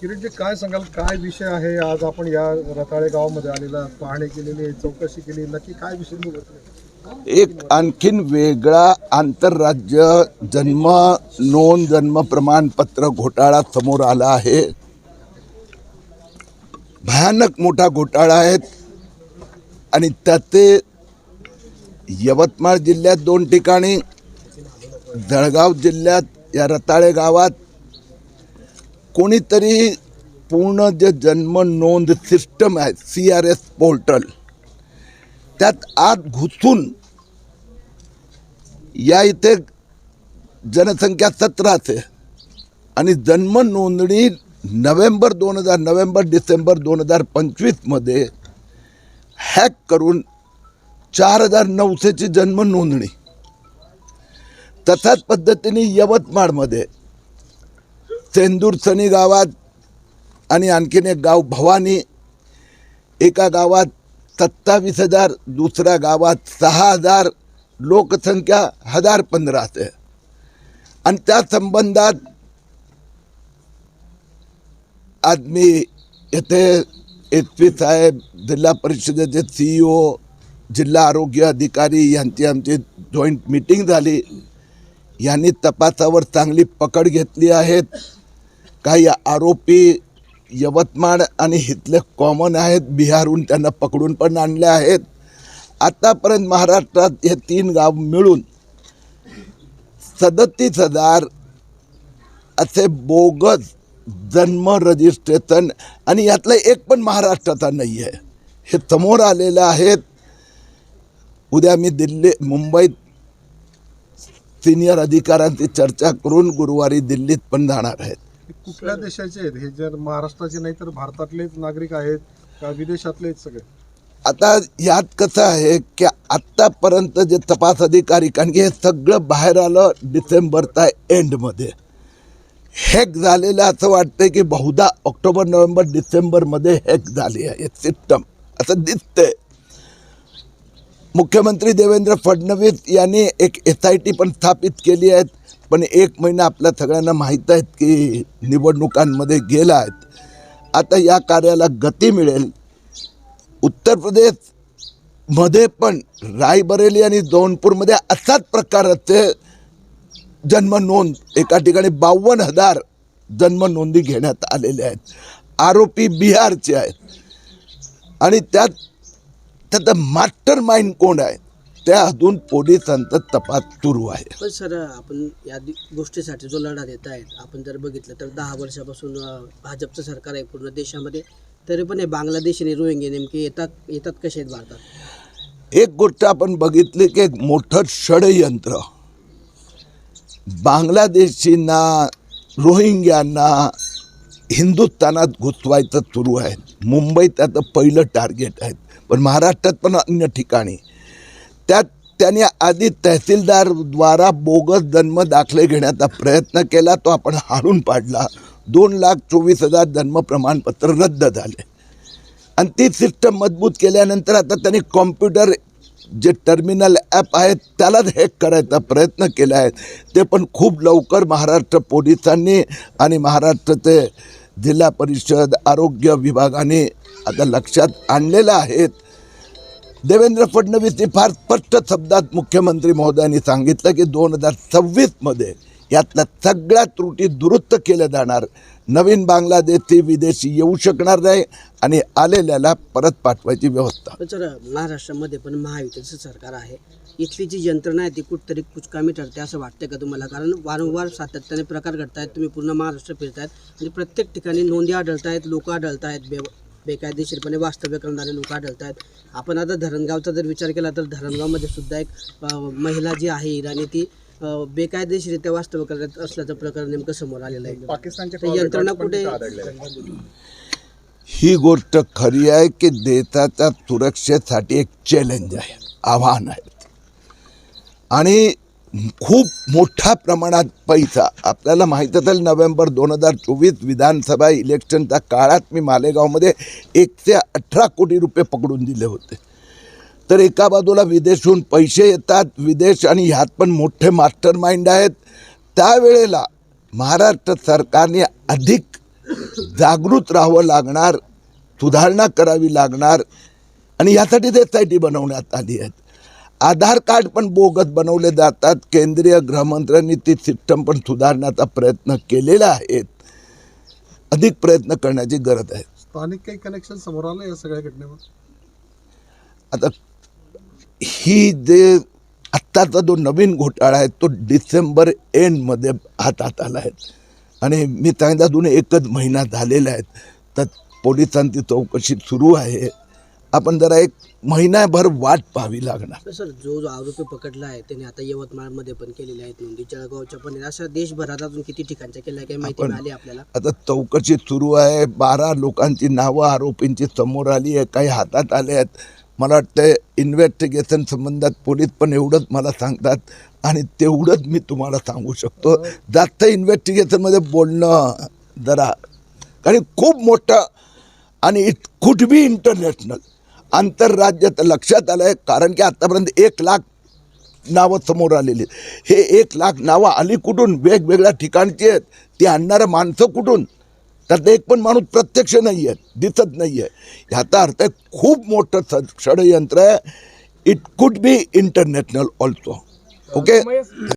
किरीटजी काय सांगाल? काय विषय आहे? आज आपण या रताळे गावामध्ये आलेला पाहणी केलेली आहे, चौकशी केली नक्की काय विषय एक आणखीन वेगळा आंतरराज्य जन्म नोंद जन्म प्रमाणपत्र घोटाळा समोर आला आहे. भयानक मोठा घोटाळा आहे. आणि त्याचे यवतमाळ जिल्ह्यात दोन ठिकाणी जळगाव जिल्ह्यात या रताळे गावात कोणीतरी पूर्ण जे जन्म नोंद सिस्टम आहे सी आर एस पोर्टल त्यात आत घुसून या इथे जनसंख्या सतराच आहे आणि जन्म नोंदणी नोव्हेंबर दोन हजार नोव्हेंबर डिसेंबर दोन हजार पंचवीसमध्ये हॅक करून चार हजार नऊशेची जन्म नोंदणी. तशाच पद्धतीने यवतमाळमध्ये सेंदूर सनी गावात आणि आणखीन एक गाव भवानी एका गावात सत्तावीस हजार दुसऱ्या गावात सहा हजार लोकसंख्या हजार पंधरा आहे आणि त्या संबंधात आज मी येथे एस पी साहेब जिल्हा परिषदेचे सीईओ जिल्हा आरोग्य अधिकारी यांची आमची जॉईंट मीटिंग झाली. यांनी तपासावर चांगली पकड घेतली आहेत. काही आरोपी यवतमाळ आणि इथले कॉमन आहेत. बिहारहून त्यांना पकडून पण आणले आहेत. आतापर्यंत महाराष्ट्रात हे तीन गाव मिळून सदतीस हजार असे बोगस जन्म रजिस्ट्रेशन आणि यातला एक पण महाराष्ट्राचा नाही आहे हे समोर आलेलं आहेत. उद्या मी दिल्ली मुंबईत सिनियर अधिकाऱ्यांची चर्चा करून गुरुवारी दिल्लीत पण जाणार आहेत. कुठल्या देशाचे आहेत? हे जर महाराष्ट्राचे नाही तर भारतातलेच नागरिक आहेत का विदेशातले आहेत सगळे? आता यात कसं आहे की आत्तापर्यंत जे तपास अधिकारी कारण की हे सगळं बाहेर आलं डिसेंबरच्या एंडमध्ये. हॅक झालेलं असं वाटतंय की बहुधा ऑक्टोबर नोव्हेंबर डिसेंबरमध्ये हॅक झाली आहे. सिस्टम असं दिसतंय. मुख्यमंत्री देवेंद्र फडणवीस यांनी एक एस आय टी पण स्थापित केली आहेत. पण एक महिना आपल्या सगळ्यांना माहीत आहेत की निवडणुकांमध्ये गेला आहेत. आता या कार्याला गती मिळेल. उत्तर प्रदेशमध्ये पण रायबरेली आणि जौनपूरमध्ये असाच प्रकारचे जन्म नोंद एका ठिकाणी बावन्न हजार जन्म नोंदी घेण्यात आलेल्या आहेत. आरोपी बिहारचे आहेत. आणि त्यात त्याचं मास्टर माइंड कोण आहे? त्या अजून पोलिसांचा तपास सुरू आहे. पण सर आपण या गोष्टीसाठी जो लढा देत आहेत आपण जर बघितलं तर दहा वर्षापासून भाजपचं सरकार आहे पूर्ण देशामध्ये तरी पण हे बांगलादेश आणि रोहिंगे नेमके येतात येतात कसे आहेत भारतात? एक गोष्ट आपण बघितली की एक मोठं षडयंत्र. बांगलादेशींना रोहिंग्यांना हिंदुस्थानात घुसवायचं सुरू आहे. मुंबई त्याचं पहिलं टार्गेट आहे. पण महाराष्ट्रात पण अन्य ठिकाणी. त्यात त्यांनी आधी तहसीलदारद्वारा बोगस जन्म दाखले घेण्याचा प्रयत्न केला तो आपण हाडून पाडला. दोन लाख चोवीस हजार जन्म प्रमाणपत्र रद्द झाले. आणि ती सिस्टम मजबूत केल्यानंतर आता त्यांनी कॉम्प्युटर जे टर्मिनल ॲप आहेत त्यालाच हॅक करायचा प्रयत्न केला आहे. ते पण खूप लवकर महाराष्ट्र पोलिसांनी आणि महाराष्ट्राचे जिल्हा परिषद आरोग्य विभागाने आता लक्षात आणलेलं आहेत देवेंद्र फडणवीस फार स्पष्ट शब्दात मुख्यमंत्री महोदयांनी सांगितलं की दोन हजार सव्वीसमध्ये यातल्या सगळ्या त्रुटी दुरुस्त केल्या जाणार. नवीन बांगलादेशी विदेशी येऊ शकणार नाही आणि आलेल्याला परत पाठवायची व्यवस्था. पण सर महाराष्ट्रामध्ये पण महायुतीचं सरकार आहे. इथली जी यंत्रणा आहे ती कुठतरी कुचकामी ठरते असं वाटतं का तुम्हाला? कारण वारंवार सातत्याने प्रकार घडत आहेत तुम्ही पूर्ण महाराष्ट्र फिरतायत. म्हणजे प्रत्येक ठिकाणी नोंदी आढळत आहेत लोक आढळत आहेत बे बेकायदेशीरपणे वास्तव्य करणारे लोक आढळत आहेत आपण आता धरणगावचा जर विचार केला तर धरणगावमध्ये सुद्धा एक महिला जी आहे इराणी ती बेकायदेशीरित्या वास्तव्य करत असल्याचं प्रकरण नेमकं समोर आलेलं आहे. पाकिस्तानचे तर यंत्रणा कुठे? ही गोष्ट खरी आहे की देशाच्या सुरक्षेसाठी एक चॅलेंज आहे आव्हान आहे. आणि खूप मोठ्या प्रमाणात पैसा. आपल्याला माहीत असेल नोव्हेंबर दोन हजार चोवीस विधानसभा इलेक्शनच्या काळात मी मालेगावमध्ये एकशे अठरा कोटी रुपये पकडून दिले होते. तर एका बाजूला विदेशहून पैसे येतात विदेश आणि ह्यात पण मोठे मास्टर माइंड आहेत. त्यावेळेला महाराष्ट्र सरकारने अधिक जागृत राहावं लागणार सुधारणा करावी लागणार आणि यासाठी ते एस आय टी बनवण्यात आली आहेत. आधार कार्ड पण बोगस बनवले जातात. केंद्रीय गृहमंत्र्यांनी ती सिस्टम पण सुधारण्याचा प्रयत्न केलेला आहे. अधिक प्रयत्न करण्याची गरज आहे. स्थानिक काही कनेक्शन समोर आलं या सगळ्या घटनेवर? आता ही जे आत्ताचा जो नवीन घोटाळा आहे तो डिसेंबर एंडमध्ये हातात आला आहे. आणि मी सांगितलं अजून एकच महिना झालेला आहे. तर पोलिसांची चौकशी सुरू आहे. आपण जरा एक महिनाभर वाट पाहावी लागणार. तर सर जो जो आरोपी पकडला आहे त्याने आता यवतमाळमध्ये पण केलेले आहेत नोंदी. जळगावच्या पण आहेत. अशा देशभरात अजून किती ठिकाणच्या केल्या काही माहिती आपण- मिळाली आपल्याला? आता चौकशी सुरू आहे. बारा लोकांची नावं आरोपींची समोर आली आहे. काही हातात आले आहेत. मला वाटतं इन्व्हेस्टिगेशन संबंधात पोलीस पण एवढंच मला सांगतात आणि तेवढंच मी तुम्हाला सांगू शकतो. जास्त इन्व्हेस्टिगेशनमध्ये बोलणं जरा कारण खूप मोठं आणि इट कुड बी इंटरनॅशनल आंतरराज्यात लक्षात आलं आहे कारण की आत्तापर्यंत एक लाख नावं समोर आलेली आहेत. हे एक लाख नावं आली कुठून वेगवेगळ्या ठिकाणची आहेत. ती आणणारं माणसं कुठून? त्यात एक पण माणूस प्रत्यक्ष नाही आहे दिसत नाही आहे ह्याचा अर्थ आहे खूप मोठं स षडयंत्र आहे. It could be international also okay